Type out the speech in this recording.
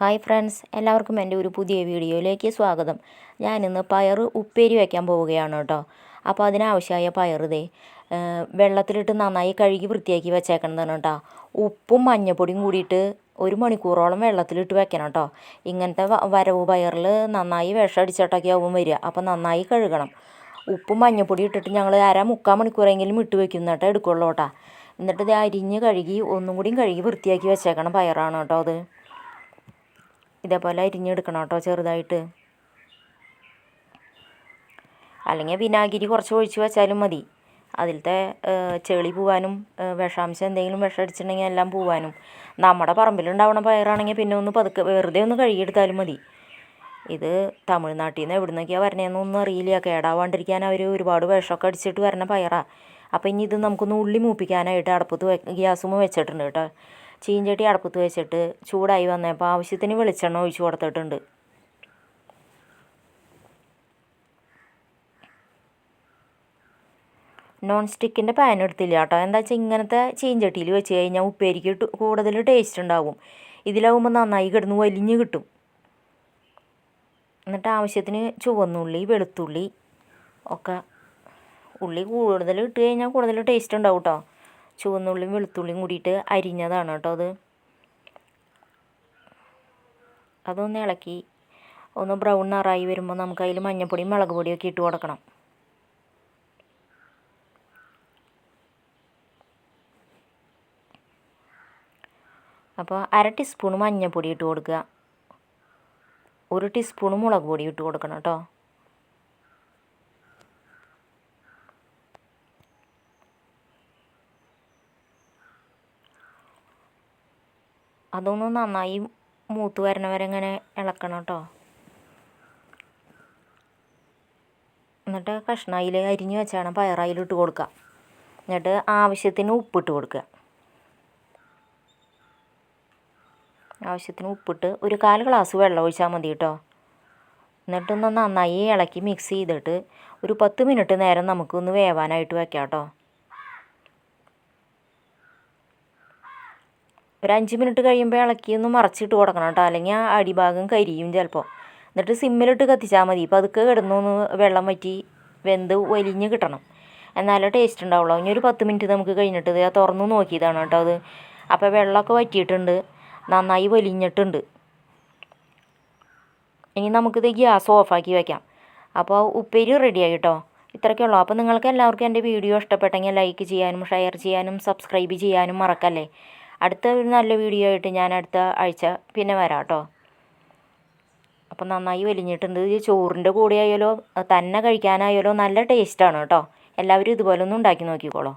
Hi friends എല്ലാവർക്കും എന്റെ ഒരു പുതിയ വീഡിയോയിലേക്ക് സ്വാഗതം. ഞാനിന്ന് പയർ ഉപ്പേരി വയ്ക്കാൻ പോവുകയാണ് കേട്ടോ. അപ്പോൾ അതിനാവശ്യമായ പയർ ദേ വെള്ളത്തിലിട്ട് നന്നായി കഴുകി വൃത്തിയാക്കി വെച്ചേക്കണതാണ് കേട്ടോ. ഉപ്പും മഞ്ഞപ്പൊടിയും കൂടിയിട്ട് ഒരു മണിക്കൂറോളം വെള്ളത്തിലിട്ട് വെക്കണം കേട്ടോ. ഇങ്ങനത്തെ വരവ് പയറിൽ നന്നായി വിഷം അടിച്ചിട്ടൊക്കെ ആവും വരിക. അപ്പോൾ നന്നായി കഴുകണം. ഉപ്പും മഞ്ഞപ്പൊടി ഇട്ടിട്ട് ഞങ്ങൾ അര മുക്കാൽ മണിക്കൂറെങ്കിലും ഇട്ട് വെക്കുന്നിട്ട് എടുക്കുള്ളൂ കേട്ടോ. എന്നിട്ട് ഇത് അരിഞ്ഞ് കഴുകി ഒന്നും കൂടിയും കഴുകി വൃത്തിയാക്കി വെച്ചേക്കണം പയറാണ് കേട്ടോ അത്. ഇതേപോലെ അരിഞ്ഞെടുക്കണം കേട്ടോ ചെറുതായിട്ട്. അല്ലെങ്കിൽ വിനാഗിരി കുറച്ച് ഒഴിച്ച് വെച്ചാലും മതി. അതിലത്തെ ചെളി പോവാനും വിഷാംശം എന്തെങ്കിലും വിഷം അടിച്ചിട്ടുണ്ടെങ്കിൽ എല്ലാം പോവാനും. നമ്മുടെ പറമ്പിലുണ്ടാവണ പയറാണെങ്കിൽ പിന്നെ ഒന്ന് പതുക്കെ വെറുതെ ഒന്ന് കഴുകിയെടുത്താലും മതി. ഇത് തമിഴ്നാട്ടിൽ നിന്ന് എവിടെ നിന്നൊക്കെയാണ് വരണേന്നൊന്നും അറിയില്ല. കേടാവാണ്ടിരിക്കാൻ അവർ ഒരുപാട് വിഷമൊക്കെ അടിച്ചിട്ട് വരണ പയറാണ് അപ്പോൾ ഇനി ഇത് നമുക്കൊന്ന് ഉള്ളി മൂപ്പിക്കാനായിട്ട് അടുപ്പത്ത് ഗ്യാസും വെച്ചിട്ടുണ്ട് കേട്ടോ. ചീഞ്ചട്ടി അടുപ്പത്ത് വെച്ചിട്ട് ചൂടായി വന്നപ്പോൾ ആവശ്യത്തിന് വെളിച്ചെണ്ണ ഒഴിച്ച് കൊടുത്തിട്ടുണ്ട്. നോൺ സ്റ്റിക്കിന്റെ പാൻ എടുത്തില്ല കേട്ടോ. എന്താ വെച്ചാൽ ഇങ്ങനത്തെ ചീഞ്ചട്ടിയിൽ വെച്ച് കഴിഞ്ഞാൽ ഉപ്പേരിക്ക് കൂടുതൽ ടേസ്റ്റ് ഉണ്ടാവും. ഇതിലാവുമ്പോൾ നന്നായി കിടന്ന് വലിഞ്ഞ് കിട്ടും. എന്നിട്ട് ആവശ്യത്തിന് ചുവന്നുള്ളി വെളുത്തുള്ളി ഒക്കെ ഉള്ളി കൂടുതൽ ഇട്ട് കഴിഞ്ഞാൽ കൂടുതൽ ടേസ്റ്റ് ഉണ്ടാവും കേട്ടോ ചുവന്നുള്ളിയും വെളുത്തുള്ളിയും കൂടിയിട്ട് അരിഞ്ഞതാണ് കേട്ടോ അത്. അതൊന്ന് ഇളക്കി ഒന്ന് ബ്രൗൺ നിറായി വരുമ്പോൾ നമുക്ക് അതിൽ മഞ്ഞൾപ്പൊടിയും മുളക് പൊടിയൊക്കെ ഇട്ട് കൊടുക്കണം. അപ്പോൾ അര ടീസ്പൂൺ മഞ്ഞൾപ്പൊടി ഇട്ട് കൊടുക്കുക. ഒരു ടീസ്പൂൺ മുളക് പൊടി ഇട്ട് കൊടുക്കണം കേട്ടോ. അതൊന്ന് നന്നായി മൂത്ത് വരണ വരെ ഇങ്ങനെ ഇളക്കണം കേട്ടോ എന്നിട്ട് കഷ്ണയിൽ അരിഞ്ഞ് വെച്ചാണ് പയറായിലിട്ട് കൊടുക്കുക എന്നിട്ട് ആവശ്യത്തിന് ഉപ്പിട്ട് കൊടുക്കുക ആവശ്യത്തിന് ഉപ്പിട്ട് ഒരു കാൽ ഗ്ലാസ് വെള്ളം ഒഴിച്ചാൽ മതി കേട്ടോ എന്നിട്ടൊന്ന് നന്നായി ഇളക്കി മിക്സ് ചെയ്തിട്ട് ഒരു പത്ത് മിനിറ്റ് നേരം നമുക്കൊന്ന് വേവാനായിട്ട് വെക്കാം കേട്ടോ ഒരു അഞ്ച് മിനിറ്റ് കഴിയുമ്പോൾ ഇളക്കി ഒന്ന് മറച്ചിട്ട് കൊടുക്കണം കേട്ടോ. അല്ലെങ്കിൽ ആ അടിഭാഗം കരിയും ചിലപ്പോൾ എന്നിട്ട് സിമ്മിലിട്ട് കത്തിച്ചാൽ മതി. പതുക്കെ കിടന്നൊന്ന് വെള്ളം വറ്റി വെന്ത് വലിഞ്ഞ് കിട്ടണം. എന്നാലേ ടേസ്റ്റ് ഉണ്ടാവുള്ളൂ. ഇനി ഒരു പത്ത് മിനിറ്റ് നമുക്ക് കഴിഞ്ഞിട്ട് ഇത് തുറന്നു നോക്കിയതാണ് കേട്ടോ അത്. അപ്പോൾ വെള്ളമൊക്കെ വറ്റിയിട്ടുണ്ട്. നന്നായി വലിഞ്ഞിട്ടുണ്ട്. ഇനി നമുക്കിത് ഗ്യാസ് ഓഫാക്കി വയ്ക്കാം അപ്പോൾ ഉപ്പേരി റെഡിയായി കേട്ടോ. ഇത്രയൊക്കെ ഉള്ളൂ. അപ്പോൾ നിങ്ങൾക്ക് എല്ലാവർക്കും എന്റെ വീഡിയോ ഇഷ്ടപ്പെട്ടെങ്കിൽ ലൈക്ക് ചെയ്യാനും ഷെയർ ചെയ്യാനും സബ്സ്ക്രൈബ് ചെയ്യാനും മറക്കല്ലേ? അടുത്ത ഒരു നല്ല വീഡിയോ ആയിട്ട് ഞാൻ അടുത്ത ആഴ്ച പിന്നെ വരാം കേട്ടോ അപ്പം നന്നായി വലിഞ്ഞിട്ടുണ്ട്. ഈ ചോറിന്റെ കൂടെ ആയാലോ തന്നെ കഴിക്കാനായാലോ നല്ല ടേസ്റ്റാണ് കേട്ടോ എല്ലാവരും ഇതുപോലെ ഒന്ന് ഉണ്ടാക്കി നോക്കിക്കോളൂ.